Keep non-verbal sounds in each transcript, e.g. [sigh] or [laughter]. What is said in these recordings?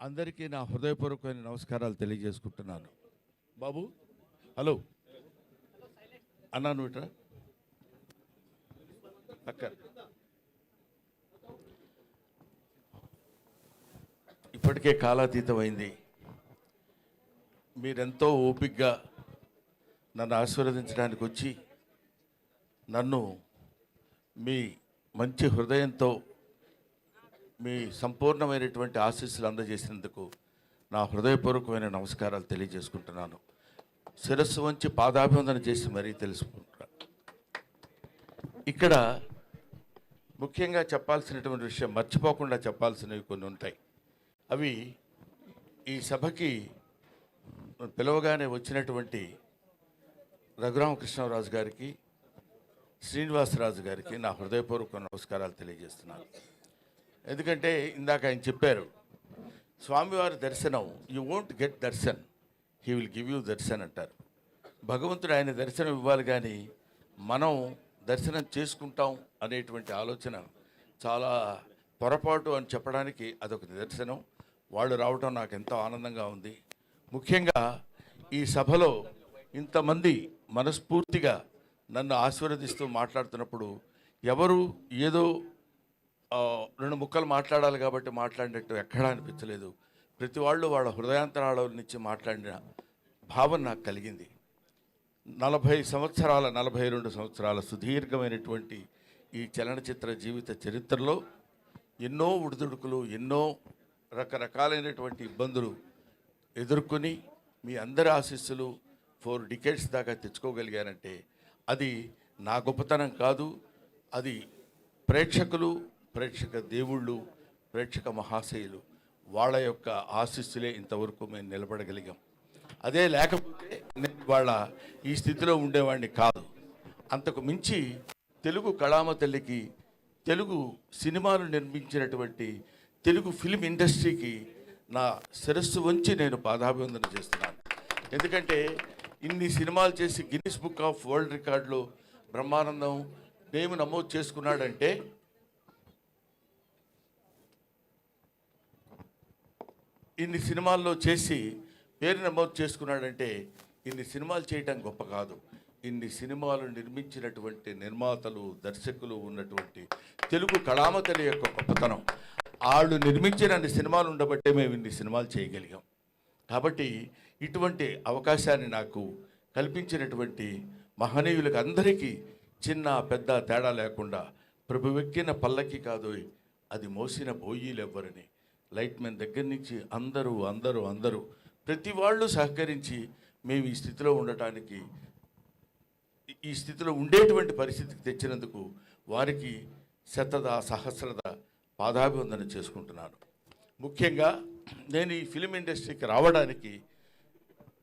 అందరికీ నా హృదయపూర్వకమైన నమస్కారాలు తెలియజేసుకుంటున్నాను. బాబు హలో. అన్నాను ఇట్రా. అక్క. ఇప్పటికే కాలాతీతమైంది. మీరెంతో ఓపికగా నన్ను ఆశీర్వదించడానికి వచ్చి నన్ను మీ మంచి హృదయంతో మీ సంపూర్ణమైనటువంటి ఆశీస్సులు అందజేసినందుకు నా హృదయపూర్వకమైన నమస్కారాలు తెలియజేసుకుంటున్నాను. శిరస్సు వంచి పాదాభివందన చేసి మరీ తెలుసుకుంటున్నాను ఇక్కడ ముఖ్యంగా చెప్పాల్సినటువంటి విషయం మర్చిపోకుండా చెప్పాల్సినవి కొన్ని ఉంటాయి. అవి ఈ సభకి పిలవగానే వచ్చినటువంటి రఘురామకృష్ణరాజు గారికి శ్రీనివాసరాజు గారికి నా హృదయపూర్వక నమస్కారాలు తెలియజేస్తున్నాను. ఎందుకంటే ఇందాక ఆయన చెప్పారు స్వామివారి దర్శనం you won't get darshan he will give you darshan అంటారు. భగవంతుడు ఆయన దర్శనం ఇవ్వాలి కానీ మనం దర్శనం చేసుకుంటాం అనేటువంటి ఆలోచన చాలా పొరపాటు అని చెప్పడానికి అదొక నిదర్శనం. వాళ్ళు రావటం నాకు ఎంతో ఆనందంగా ఉంది. ముఖ్యంగా ఈ సభలో ఇంతమంది మనస్ఫూర్తిగా నన్ను ఆశీర్వదిస్తూ మాట్లాడుతున్నప్పుడు ఎవరు ఏదో రెండు ముక్కలు మాట్లాడాలి కాబట్టి మాట్లాడినట్టు ఎక్కడా అనిపించలేదు. ప్రతి వాళ్ళు వాళ్ళ హృదయాంతరాల నుంచి మాట్లాడిన భావన నాకు కలిగింది. నలభై సంవత్సరాల నలభై రెండు సంవత్సరాల సుదీర్ఘమైనటువంటి ఈ చలనచిత్ర జీవిత చరిత్రలో ఎన్నో ఉడిదుడుకులు ఎన్నో రకరకాలైనటువంటి ఇబ్బందులు ఎదుర్కొని మీ అందరి ఆశీస్సులు ఫోర్ డికేట్స్ దాకా తెచ్చుకోగలిగానంటే అది నా గొప్పతనం కాదు. అది ప్రేక్షకులు ప్రేక్షక దేవుళ్ళు ప్రేక్షక మహాశయులు వాళ్ళ యొక్క ఆశీస్సులే ఇంతవరకు మేము నిలబడగలిగాం. అదే లేకపోతే నేను వాళ్ళ ఈ స్థితిలో ఉండేవాడిని కాదు. అంతకు మించి తెలుగు కళామ తల్లికి తెలుగు సినిమాలు నిర్మించినటువంటి తెలుగు ఫిల్మ్ ఇండస్ట్రీకి నా శిరస్సు వంచి నేను పాదాభివందన చేస్తున్నాను. ఎందుకంటే ఇన్ని సినిమాలు చేసి గిన్నిస్ బుక్ ఆఫ్ వరల్డ్ రికార్డులో బ్రహ్మానందం నేమ్ నమోదు చేసుకున్నాడంటే ఇన్ని సినిమాల్లో చేసి పేరు నమోదు చేసుకున్నాడంటే ఇన్ని సినిమాలు చేయటం గొప్ప కాదు. ఇన్ని సినిమాలు నిర్మించినటువంటి నిర్మాతలు దర్శకులు ఉన్నటువంటి తెలుగు కళామతల యొక్క గొప్పతనం. వాళ్ళు నిర్మించిన అన్ని సినిమాలు ఉండబట్టే మేము ఇన్ని సినిమాలు చేయగలిగాం. కాబట్టి ఇటువంటి అవకాశాన్ని నాకు కల్పించినటువంటి మహనీయులకు అందరికీ చిన్న పెద్ద తేడా లేకుండా ప్రభు ఎక్కిన పల్లకి కాదు అది మోసిన బోయీలు ఎవ్వరని లైట్ మెన్ దగ్గర నుంచి అందరూ అందరూ అందరూ ప్రతి వాళ్ళు సహకరించి మేము ఈ స్థితిలో ఉండటానికి ఈ స్థితిలో ఉండేటువంటి పరిస్థితికి తెచ్చినందుకు వారికి శతద సహస్రద పాదాభివందన చేసుకుంటున్నాను. ముఖ్యంగా నేను ఈ ఫిలిం ఇండస్ట్రీకి రావడానికి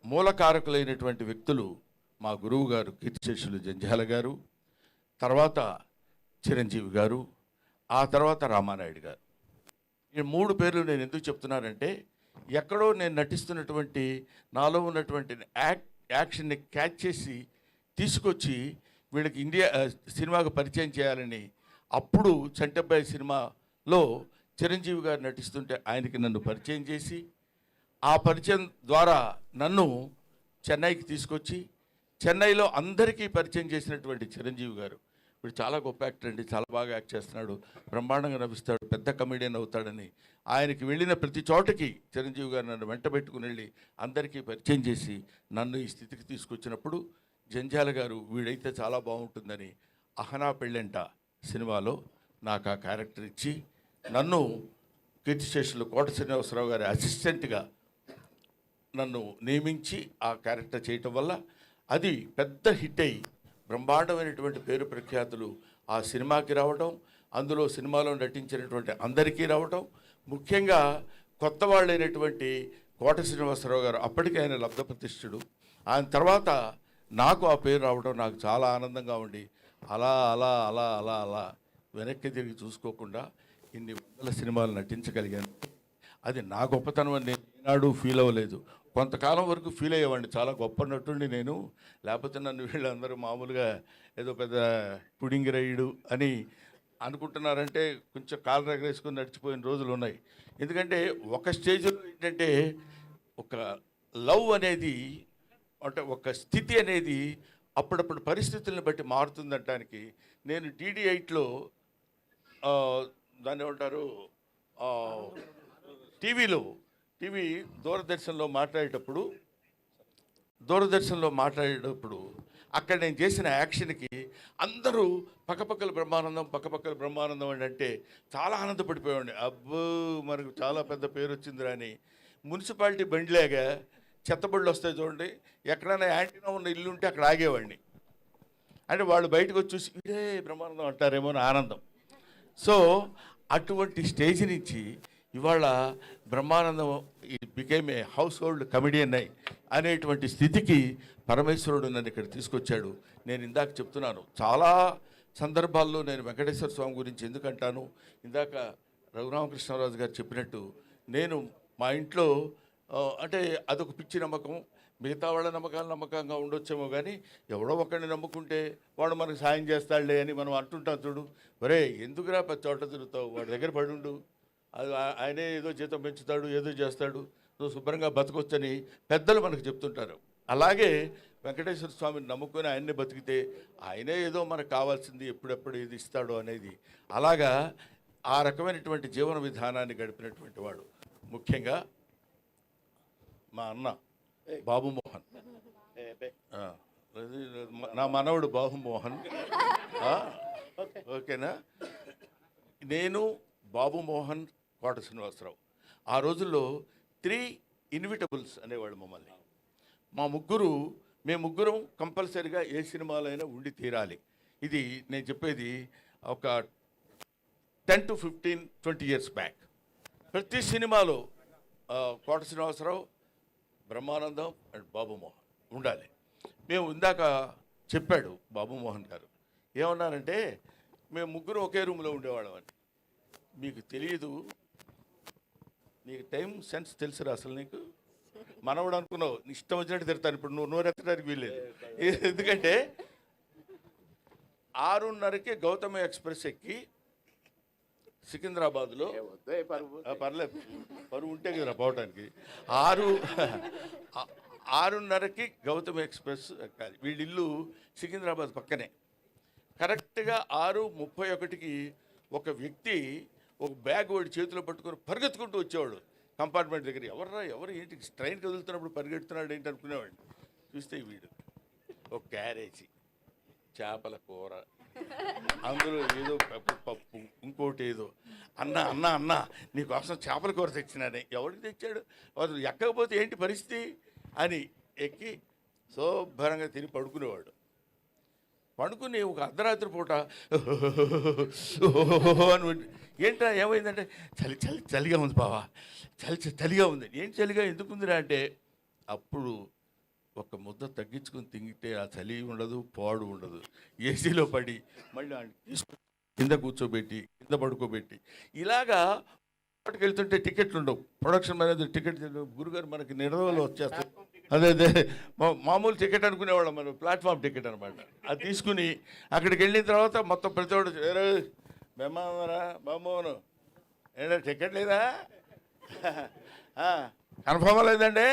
మూలకారకులైనటువంటి వ్యక్తులు మా గురువు గారు కీర్తిశేషులు జంజాల గారు తర్వాత చిరంజీవి గారు ఆ తర్వాత రామానాయుడు గారు. ఈ మూడు పేర్లు నేను ఎందుకు చెప్తున్నానంటే ఎక్కడో నేను నటిస్తున్నటువంటి నాలో ఉన్నటువంటి యాక్ యాక్షన్ని క్యాచ్ చేసి తీసుకొచ్చి వీళ్ళకి ఇండియా సినిమాకు పరిచయం చేయాలని అప్పుడు చంటబ్బాయి సినిమాలో చిరంజీవి గారు నటిస్తుంటే ఆయనకి నన్ను పరిచయం చేసి ఆ పరిచయం ద్వారా నన్ను చెన్నైకి తీసుకొచ్చి చెన్నైలో అందరికీ పరిచయం చేసినటువంటి చిరంజీవి గారు. వీడు చాలా గొప్ప యాక్టర్ అండి చాలా బాగా యాక్ట్ చేస్తున్నాడు బ్రహ్మాండంగా నవ్విస్తాడు పెద్ద కమెడియన్ అవుతాడని. ఆయనకి వెళ్ళిన ప్రతి చోటకి చిరంజీవి గారు నన్ను వెంట పెట్టుకుని వెళ్ళి అందరికీ పరిచయం చేసి నన్ను ఈ స్థితికి తీసుకొచ్చినప్పుడు జంజాల గారు వీడైతే చాలా బాగుంటుందని అహనా పెళ్ళంట సినిమాలో నాకు ఆ క్యారెక్టర్ ఇచ్చి నన్ను కీర్తిశేషులు కోట శ్రీనివాసరావు గారి అసిస్టెంట్గా నన్ను నియమించి ఆ క్యారెక్టర్ చేయటం వల్ల అది పెద్ద హిట్ అయ్యి బ్రహ్మాండమైనటువంటి పేరు ప్రఖ్యాతులు ఆ సినిమాకి రావటం అందులో సినిమాలో నటించినటువంటి అందరికీ రావటం ముఖ్యంగా కొత్త వాళ్ళైనటువంటి కోట శ్రీనివాసరావు గారు అప్పటికే ఆయన లబ్ధ ప్రతిష్ఠుడు. ఆయన తర్వాత నాకు ఆ పేరు రావడం నాకు చాలా ఆనందంగా ఉండి అలా అలా అలా అలా అలా వెనక్కి తిరిగి చూసుకోకుండా ఇన్ని వందల సినిమాలు నటించగలిగాను. అది నా గొప్పతనం అని నేను ఏనాడు ఫీల్ అవ్వలేదు. కొంతకాలం వరకు ఫీల్ అయ్యేవాడిని. చాలా గొప్ప నటుండి నేను. లేకపోతే నన్ను వీళ్ళందరూ మామూలుగా ఏదో పెద్ద పుడింగిరయుడు అని అనుకుంటున్నారంటే కొంచెం కాలు రగరేసుకొని నడిచిపోయిన రోజులు ఉన్నాయి. ఎందుకంటే ఒక స్టేజ్లో ఏంటంటే ఒక లవ్ అనేది అంటే ఒక స్థితి అనేది అప్పుడప్పుడు పరిస్థితులను బట్టి మారుతుందనటానికి నేను టీడీ ఎయిట్లో దాన్ని ఏమంటారు? టీవీలో టీవీ దూరదర్శన్లో మాట్లాడేటప్పుడు దూరదర్శన్లో మాట్లాడేటప్పుడు అక్కడ నేను చేసిన యాక్షన్కి అందరూ పక్కపక్కల బ్రహ్మానందం పక్కపక్కల బ్రహ్మానందం అని అంటే చాలా ఆనందపడిపోయాడు అబ్బో మనకు చాలా పెద్ద పేరు వచ్చిందిరా అని. మున్సిపాలిటీ బండిలాగా చెత్తబళ్ళు వస్తాయి చూడండి ఎక్కడైనా యాంటీనా ఉన్న ఇల్లు ఉంటే అక్కడ ఆగేవాడిని. అంటే వాళ్ళు బయటకు వచ్చి చూసి ఇదే బ్రహ్మానందం అంటారేమో అని ఆనందం. సో అటువంటి స్టేజ్ నుంచి ఇవాళ బ్రహ్మానందం ఈ became a household comedian అయి అనేటువంటి స్థితికి పరమేశ్వరుడు నన్ను ఇక్కడ తీసుకొచ్చాడు. నేను ఇందాక చెప్తున్నాను చాలా సందర్భాల్లో నేను వెంకటేశ్వర స్వామి గురించి ఎందుకంటాను? ఇందాక రఘురామకృష్ణరాజు గారు చెప్పినట్టు నేను మా ఇంట్లో అంటే అదొక పిచ్చి నమ్మకం మిగతా వాళ్ళ నమ్మకాలు నమ్మకంగా ఉండొచ్చేమో కానీ ఎవడో ఒకరిని నమ్ముకుంటే వాడు మనకు సాయం చేస్తాడులే అని మనం అంటుంటాం చూడు. ఒరే ఎందుకురా చోట తిరుగుతావు? వాడి దగ్గర పడుండు. అది ఆయనే ఏదో జీతం పెంచుతాడు ఏదో చేస్తాడు నువ్వు శుభ్రంగా బతకొచ్చని పెద్దలు మనకు చెప్తుంటారు. అలాగే వెంకటేశ్వర స్వామిని నమ్ముకొని ఆయన్నే బతికితే ఆయనే ఏదో మనకు కావాల్సింది ఎప్పుడెప్పుడు ఏది ఇస్తాడో అనేది. అలాగా ఆ రకమైనటువంటి జీవన విధానాన్ని గడిపినటువంటి వాడు. ముఖ్యంగా మా అన్న బాబు మోహన్ ఆ, అది నా మనవడు బాబు మోహన్ [laughs] ఆ, ఓకేనా? నేను బాబు మోహన్ కోట శ్రీనివాసరావు. ఆ రోజుల్లో త్రీ ఇన్విటబుల్స్ అనేవాళ్ళు మమ్మల్ని. మా ముగ్గురు మేము ముగ్గురం కంపల్సరిగా ఏ సినిమాలైనా ఉండి తీరాలి. ఇది నేను చెప్పేది ఒక ten to fifteen twenty years back. ప్రతి సినిమాలో కోట శ్రీనివాసరావు బ్రహ్మానందం అండ్ బాబుమోహన్ ఉండాలి. మేము ఇందాక చెప్పాడు బాబుమోహన్ గారు. ఏమన్నారంటే మేము ముగ్గురు ఒకే రూమ్లో ఉండేవాళ్ళం అని. మీకు తెలియదు నీకు టైం సెన్స్ తెలుసురా అసలు నీకు. మనవడు అనుకున్నావు నీ ఇష్టం వచ్చినట్టు తిడతాను ఇప్పుడు నువ్వు నోరెత్తడానికి వీల్లేదు. ఎందుకంటే ఆరున్నరకి గౌతమ ఎక్స్ప్రెస్ ఎక్కి సికింద్రాబాద్లో పర్లేదు పరువు ఉంటే కదా పోవటానికి. ఆరు ఆరున్నరకి గౌతమ్ ఎక్స్ప్రెస్ ఎక్కాలి. వీళ్ళ ఇల్లు సికింద్రాబాద్ పక్కనే. కరెక్ట్గా ఆరు ముప్పై ఒకటికి ఒక వ్యక్తి ఒక బ్యాగ్ వాడి చేతిలో పట్టుకొని పరిగెత్తుకుంటూ వచ్చేవాడు కంపార్ట్మెంట్ దగ్గర. ఎవర్రా ఎవరు ఏంటి? ట్రైన్ కదులుతున్నప్పుడు పరిగెడుతున్నాడు ఏంటి అనుకునేవాడిని. చూస్తే వీడు ఒక క్యారేజీ చేపల కూర అందులో ఏదో పప్పు పప్పు ఇంకోటి ఏదో. అన్న అన్న అన్న నీకోసం చేపల కూర తెచ్చినానే. ఎవరికి తెచ్చాడు? అసలు ఎక్కకపోతే ఏంటి పరిస్థితి? అని ఎక్కి శుభ్రంగా తిని పడుకునేవాడు. పడుకుని ఒక అర్ధరాత్రి పూట అని ఏంటా ఏమైందంటే? చలి చలి చలిగా ఉంది బావా. చలి చలిగా ఉంది. ఏం చలిగా? ఎందుకు ఉందిరా అంటే అప్పుడు ఒక ముద్ద తగ్గించుకుని తింగితే ఆ చలి ఉండదు పాడు ఉండదు. ఏసీలో పడి మళ్ళీ కింద కూర్చోబెట్టి కింద పడుకోబెట్టి. ఇలాగా వాటికి వెళ్తుంటే టికెట్లు ఉండవు. ప్రొడక్షన్ మేనేజర్ టికెట్ గురుగారు మనకి నిడదవలు వచ్చేస్తాయి అదే అదే. మామూలు టికెట్ అనుకునేవాళ్ళం మనం ప్లాట్ఫామ్ టికెట్ అనమాట అది తీసుకుని అక్కడికి వెళ్ళిన తర్వాత మొత్తం ప్రతి ఒక్కడు "ఏరే, బెమ్మరా బామ్మోను. ఏంటంటే టికెట్ లేదా? [laughs] కన్ఫర్మ్ లేదండి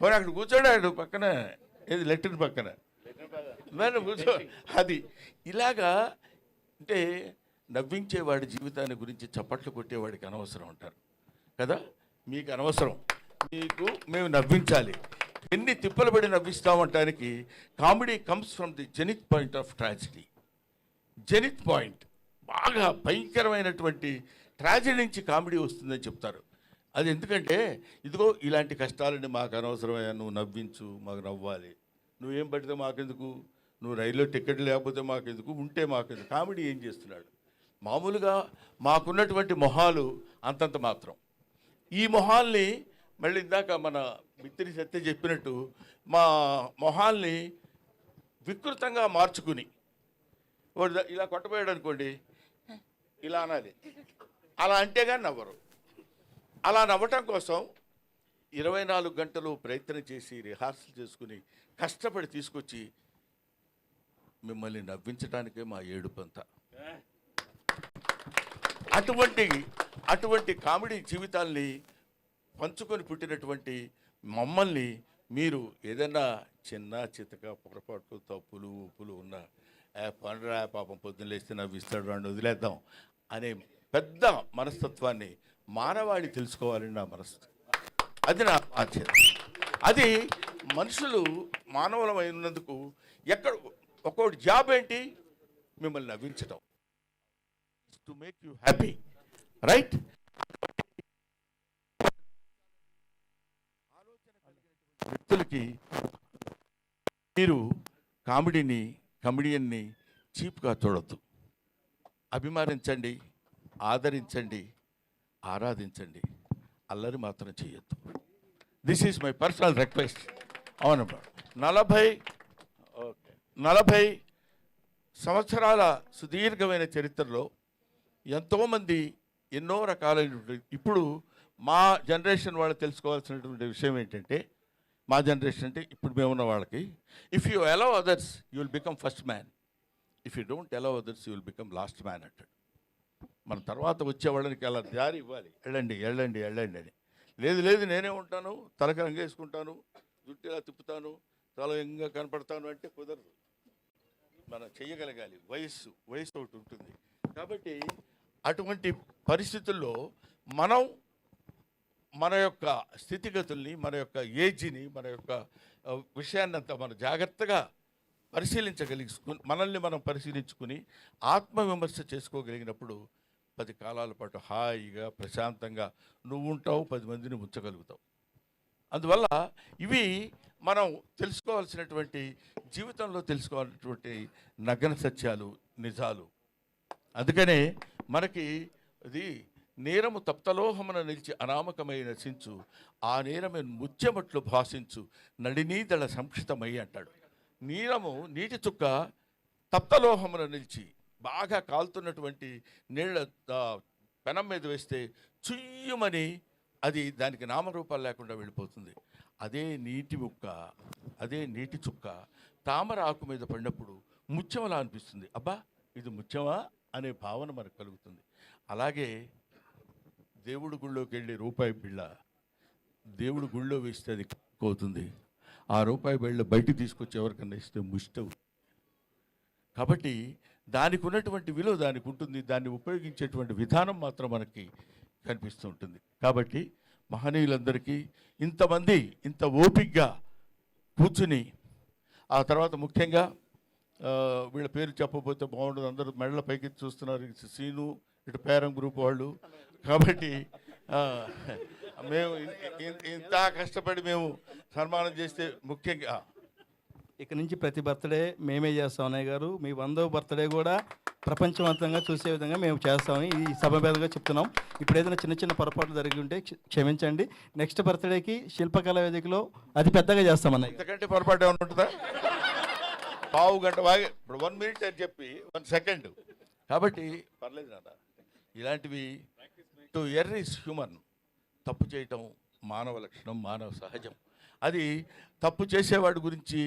పోనీ అక్కడ కూర్చోడాడు పక్కన? ఏది లెట్రిన్ పక్కన? కూర్చో. అది ఇలాగా అంటే నవ్వించేవాడి జీవితాన్ని గురించి చప్పట్లు కొట్టేవాడికి అనవసరం అంటారు. కదా? మీకు అనవసరం. మీకు మేము నవ్వించాలి. ఎన్ని తిప్పలు పడి నవ్విస్తామంటానికి comedy comes from the zenith point of tragedy. Zenith point. బాగా భయంకరమైనటువంటి ట్రాజడీ నుంచి కామెడీ వస్తుందని చెప్తారు. అది ఎందుకంటే ఇదిగో ఇలాంటి కష్టాలని మాకు అనవసరమయ్యా నువ్వు నవ్వించు మాకు నవ్వాలి. నువ్వేం పడితే మాకెందుకు? నువ్వు రైల్లో టికెట్ లేకపోతే మాకెందుకు? ఉంటే మాకెందుకు? కామెడీ ఏం చేస్తున్నాడు? మామూలుగా మాకున్నటువంటి మొహాలు అంతంత మాత్రం. ఈ మొహాల్ని మళ్ళీ ఇందాక మన మిత్రి సత్య చెప్పినట్టు మా మొహాల్ని వికృతంగా మార్చుకుని వాడు ఇలా కొట్టబోయాడు అనుకోండి ఇలా అనాలి. అలా అంటే కానీ నవ్వరు. అలా నవ్వటం కోసం ఇరవై నాలుగు గంటలు ప్రయత్నం చేసి రిహార్సల్ చేసుకుని కష్టపడి తీసుకొచ్చి మిమ్మల్ని నవ్వించడానికే మా ఏడుపంతా. అటువంటి అటువంటి కామెడీ జీవితాల్ని పంచుకొని పుట్టినటువంటి మమ్మల్ని మీరు ఏదైనా చిన్న చితక పొరపాటు తప్పులు ఉప్పులు ఉన్న పండురా పాపం పొద్దున్న లేస్తే నవ్విస్తాడు రాండి వదిలేద్దాం అనే పెద్ద మనస్తత్వాన్ని మానవాళి తెలుసుకోవాలని నా మనస్తత్వం అది నా బాధ్యత. అది మనుషులు మానవులమైనందుకు ఎక్కడ ఒక్కొక్కటి జాబ్ ఏంటి? మిమ్మల్ని నవ్వించడం to make you happy right వ్యక్తులకి మీరు కామెడీని కమెడియన్ని చీప్గా చూడొద్దు. అభిమానించండి ఆదరించండి ఆరాధించండి. అల్లరి మాత్రం చేయొద్దు. This is my personal request అవునమ్మా నలభై ఓకే. నలభై సంవత్సరాల సుదీర్ఘమైన చరిత్రలో ఎంతోమంది ఎన్నో రకాలైనటువంటి ఇప్పుడు మా జనరేషన్ వాళ్ళు తెలుసుకోవాల్సినటువంటి విషయం ఏంటంటే మా జనరేషన్ అంటే ఇప్పుడు మేమున్న వాళ్ళకి if you allow others you will become first man if you don't allow others you will become last man అంటాడు. మన తర్వాత వచ్చే వాళ్ళకి అలా దారి ఇవ్వాలి. వెళ్ళండి వెళ్ళండి వెళ్ళండి అని. లేదు లేదు నేనే ఉంటాను తలకి రంగేసుకుంటాను జుట్టు ఇలా తిప్పుతాను తల ఇంకా కనపడతాను అంటే కుదరదు. మనం చెయ్యగలగాలి వయస్సు వయస్సు ఒకటి ఉంటుంది. కాబట్టి అటువంటి పరిస్థితుల్లో మనం మన యొక్క స్థితిగతుల్ని మన యొక్క ఏజ్ని మన యొక్క విషయాన్నంతా మనం జాగ్రత్తగా పరిశీలించగలిగి మనల్ని మనం పరిశీలించుకుని ఆత్మవిమర్శ చేసుకోగలిగినప్పుడు పది కాలాల పాటు హాయిగా ప్రశాంతంగా నువ్వు ఉంటావు పది మందిని ఉంచగలుగుతావు. అందువల్ల ఇవి మనం తెలుసుకోవాల్సినటువంటి జీవితంలో తెలుసుకోవాల్సినటువంటి నగ్న సత్యాలు నిజాలు. అందుకనే మనకి ఇది నేరము తప్తలోహమున నిలిచి అనామకమై నశించు ఆ నేరమే ముత్యమట్లు భాషించు. నడినీదళ సంక్షితమై అంటాడు. నీరము నీటి చుక్క తప్తలోహమున నిలిచి బాగా కాలుతున్నటువంటి నీళ్ళ పెనం మీద వేస్తే చుయ్యమని అది దానికి నామరూపాలు లేకుండా వెళ్ళిపోతుంది. అదే నీటి ముక్క అదే నీటి చుక్క తామర ఆకు మీద పడినప్పుడు ముత్యమలా అనిపిస్తుంది. అబ్బా ఇది ముత్యమా? అనే భావన మనకు కలుగుతుంది. అలాగే దేవుడి గుళ్ళోకి వెళ్ళి రూపాయి బిళ్ళ దేవుడు గుళ్ళో వేస్తే అది అవుతుంది. ఆ రూపాయి బిళ్ళ బయటికి తీసుకొచ్చి ఎవరికన్నా ఇస్తే ముష్టవు కాబట్టి దానికి ఉన్నటువంటి విలువ దానికి ఉంటుంది. దాన్ని ఉపయోగించేటువంటి విధానం మాత్రం మనకి కనిపిస్తూ ఉంటుంది. కాబట్టి మహనీయులందరికీ ఇంతమంది ఇంత ఓపిగ్గా కూర్చుని ఆ తర్వాత ముఖ్యంగా వీళ్ళ పేరు చెప్పబోతే బాగుండదు. అందరూ మెడల పైకి చూస్తున్నారు. ఇటు సీను ఇటు పేరం గ్రూప్ వాళ్ళు. కాబట్టి మేము ఇంత కష్టపడి మేము సన్మానం చేస్తే ముఖ్యంగా. ఇక నుంచి ప్రతి బర్త్డే మేమే చేస్తాం అన్నయ్య గారు. మీ వందో బర్త్డే కూడా ప్రపంచవంతంగా చూసే విధంగా మేము చేస్తామని ఈ సభ మీదుగా చెప్తున్నాం. ఇప్పుడు ఏదైనా చిన్న చిన్న పొరపాట్లు జరిగి ఉంటే క్ష- క్షమించండి. నెక్స్ట్ బర్త్డేకి శిల్పకళా వేదికలో అది పెద్దగా చేస్తాం అన్నయ్య గారు. ఇంతకంటే పొరపాటు ఏమైనా ఉంటుందా? పావు గంట వాగే ఇప్పుడు వన్ మినిట్ అని చెప్పి వన్ సెకండ్ కాబట్టి పర్లేదు నాన్న. ఇలాంటివి టు ఎర్ ఇస్ హ్యూమన్ తప్పు చేయటం మానవ లక్షణం మానవ సహజం. అది తప్పు చేసేవాడి గురించి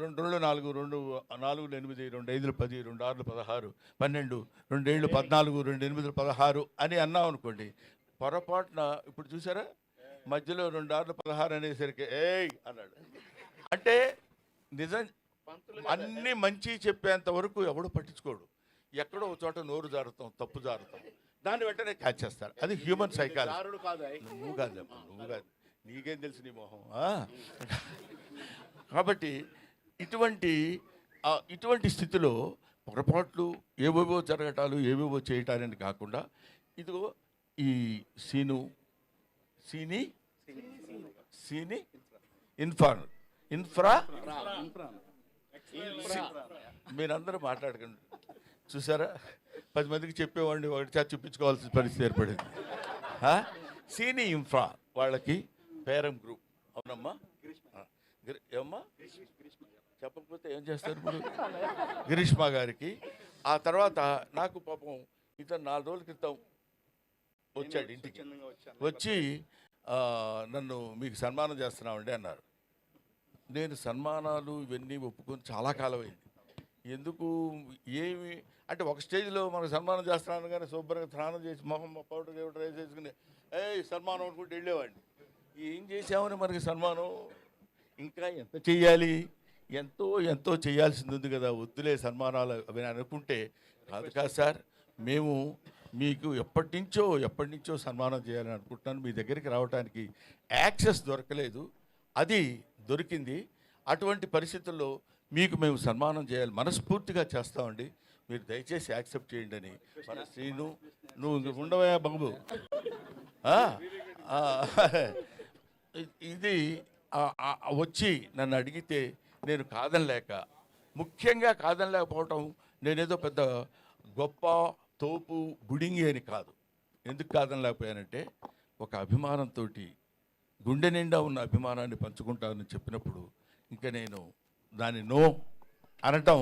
రెండు రెండు నాలుగు రెండు నాలుగు ఎనిమిది రెండు ఐదులు పది రెండు ఆరులు పదహారు పన్నెండు రెండేళ్ళు పద్నాలుగు రెండు ఎనిమిది పదహారు అని అన్నాం అనుకోండి. పొరపాటున ఇప్పుడు చూసారా? మధ్యలో రెండు ఆరులు పదహారు అనేసరికి ఏయ్! అన్నాడు. అంటే నిజం అన్ని మంచి చెప్పేంత వరకు ఎవడు పట్టించుకోడు. ఎక్కడో ఒక చోట నోరు జారుతాం తప్పు జారుతాం. దాన్ని వెంటనే క్యాచ్ చేస్తారు. అది హ్యూమన్ సైకాలజీ నువ్వు కాదు నువ్వు కాదు. నీకేం తెలుసు నీ మొహం? కాబట్టి ఇటువంటి ఇటువంటి స్థితిలో పొరపాట్లు ఏవేవో జరగటాలు ఏవేవో చేయటాలని కాకుండా ఇదిగో ఈ సీను సీని సీని ఇన్ఫ్రా ఇన్ఫ్రా మీరందరూ మాట్లాడకండి. చూసారా? పది మందికి చెప్పేవాడిని ఒకటి చేత చూపించుకోవాల్సిన పరిస్థితి ఏర్పడింది? సీని ఇన్ఫ్రా వాళ్ళకి పేరం గ్రూప్. అవునమ్మా? ఆ. గిరి- ఏమ్మా? చెప్పకపోతే ఏం చేస్తారు ఇప్పుడు? గిరీష్మ గారికి. ఆ తర్వాత నాకు పాపం ఇతను నాలుగు రోజుల క్రితం వచ్చాడు ఇంటికి. వచ్చి నన్ను మీకు సన్మానం చేస్తున్నామండి అన్నారు. నేను సన్మానాలు ఇవన్నీ ఒప్పుకొని చాలా కాలం అయింది ఎందుకు ఏమి అంటే ఒక స్టేజ్లో మనకు సన్మానం చేస్తున్నాను కానీ శుభ్రంగా స్నానం చేసి మొహం పౌడర్ గిౌడర్ వేసేసుకుని ఏ సన్మానం అనుకుంటూ వెళ్ళేవాడిని. ఏం చేసామని మనకి సన్మానం? ఇంకా ఎంత చెయ్యాలి? ఎంతో ఎంతో చేయాల్సింది ఉంది కదా వద్దులే సన్మానాలు అవి అనుకుంటే కాదు కాదు సార్ మేము మీకు ఎప్పటి నుంచో ఎప్పటి నుంచో సన్మానం చేయాలని అనుకుంటున్నాను. మీ దగ్గరికి రావడానికి యాక్సెస్ దొరకలేదు. అది దొరికింది. అటువంటి పరిస్థితుల్లో మీకు మేము సన్మానం చేయాలి. మనస్ఫూర్తిగా చేస్తామండి. మీరు దయచేసి యాక్సెప్ట్ చేయండి అని. మన శ్రీను నువ్వు ఉండవయా బాబు. ఇది వచ్చి నన్ను అడిగితే నేను కాదనలేక ముఖ్యంగా కాదనలేకపోవటం నేనేదో పెద్ద గొప్ప తోపు బుడింగి అని కాదు. ఎందుకు కాదనలేకపోయానంటే ఒక అభిమానంతో గుండె నిండా ఉన్న అభిమానాన్ని పంచుకుంటానని చెప్పినప్పుడు ఇంకా నేను దాని నో అనటం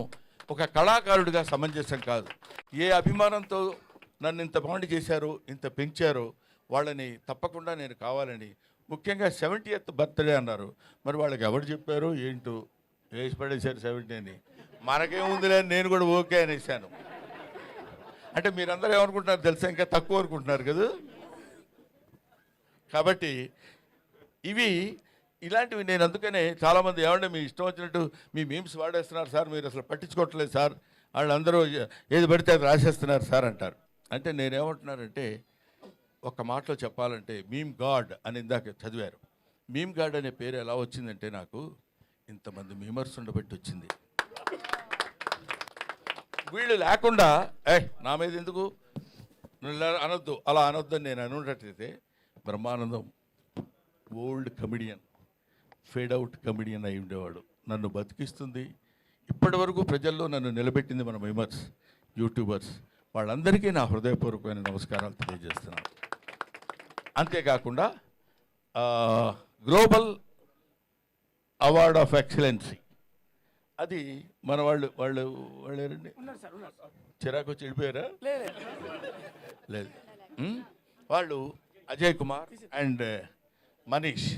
ఒక కళాకారుడిగా సమంజసం కాదు. ఏ అభిమానంతో నన్ను ఇంత బాండ్ చేశారో ఇంత పెంచారో వాళ్ళని తప్పకుండా నేను కావాలని ముఖ్యంగా సెవెంటీ ఎత్ బర్త్డే అన్నారు. మరి వాళ్ళకి ఎవరు చెప్పారు? ఏంటో? వేసి పడేశారు సెవెంటీ అని మనకేముందిలే నేను కూడా ఓకే అనేసాను అంటే మీరందరూ ఏమనుకుంటున్నారు తెలుసా? ఇంకా తక్కువ అనుకుంటున్నారు కదా? కాబట్టి ఇవి ఇలాంటివి నేను అందుకనే చాలామంది ఏమంటే మీ ఇష్టం వచ్చినట్టు మీ మీమ్స్ వాడేస్తున్నారు సార్ మీరు అసలు పట్టించుకోవట్లేదు సార్ వాళ్ళందరూ ఏది పడితే అది రాసేస్తున్నారు సార్ అంటారు. అంటే నేనేమంటున్నానంటే ఒక మాటలో చెప్పాలంటే మీమ్ గాడ్ అని ఇందాక చదివారు. మీమ్ గాడ్ అనే పేరు ఎలా వచ్చిందంటే నాకు ఇంతమంది మీమర్స్ ఉండబట్టి వచ్చింది. వీళ్ళు లేకుండా ఏ నా మీద ఎందుకు? అనొద్దు అలా అనొద్దు అని నేను అనున్నట్టయితే Brahmanandam old comedian fade out comedian అయి ఉండేవాడు. నన్ను బతికిస్తుంది. ఇప్పటి వరకు ప్రజల్లో నన్ను నిలబెట్టింది మన మెంబర్స్ యూట్యూబర్స్. వాళ్ళందరికీ నా హృదయపూర్వకమైన నమస్కారాలు తెలియజేస్తున్నాను. అంతేకాకుండా గ్లోబల్ అవార్డ్ ఆఫ్ ఎక్సలెన్సీ. అది మన వాళ్ళు వాళ్ళు వాళ్ళు ఎవరండి? చిరాకు వచ్చి వెళ్ళిపోయారా? లేదు? వాళ్ళు అజయ్ కుమార్ అండ్ మనీష్